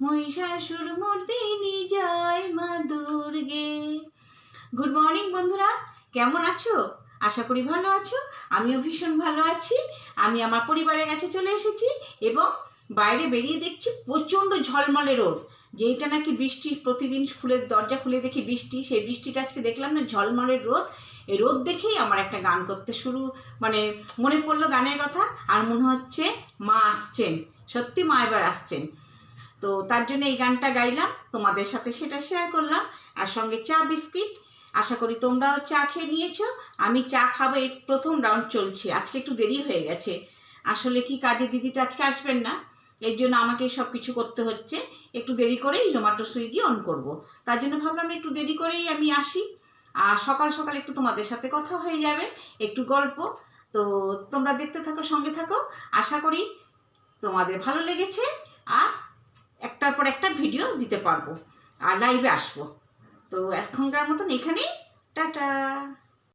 মহিষাসুর মর্দিনী জয় মা দুর্গে good morning বন্ধুরা। কেমন আছো? আশা করি ভালো আছো। আমিও ভীষণ ভালো আছি। আমি আমার পরিবারের কাছে চলে এসেছি এবং বাইরে বেরিয়ে দেখছি প্রচণ্ড ঝলমলে রোদ। যেইটা নাকি বৃষ্টি প্রতিদিন খুলে দরজা খুলে দেখি বৃষ্টি। সেই বৃষ্টিটা আজকে দেখলাম না ঝলমলের রোদ। এই রোদ দেখেই আমার একটা গান করতে শুরু মানে মনে পড়ল গানের কথা। আর মনে হচ্ছে মা আসছেন। সত্যি মা এবার আসছেন। তো তার জন্য এই গানটা গাইলাম, তোমাদের সাথে সেটা শেয়ার করলাম, আর সঙ্গে চা বিস্কিট। আশা করি তোমরাও চা খেয়ে নিয়েছো, আমি চা খাব এই প্রথম রাউন্ড চলছে, আজকে একটু দেরি হয়ে গেছে। আসলে কি কাজে দিদিটা আজকে আসবেন না, এর জন্য আমাকে সব কিছু করতে হচ্ছে, একটু দেরি করেই জোম্যাটো সুইগি অন করব। তার জন্য ভাবলাম একটু দেরি করেই আমি আসি, আর সকাল সকাল একটু তোমাদের সাথে কথা হয়ে যাবে, একটু গল্প। তো তোমরা দেখতে থাকো, সঙ্গে থাকো, আশা করি তোমাদের ভালো লেগেছে, আর একটার পর একটা ভিডিও দিতে পারব। আর লাইভে আসব। তো এখনকার মতন এখানেই। টাটা!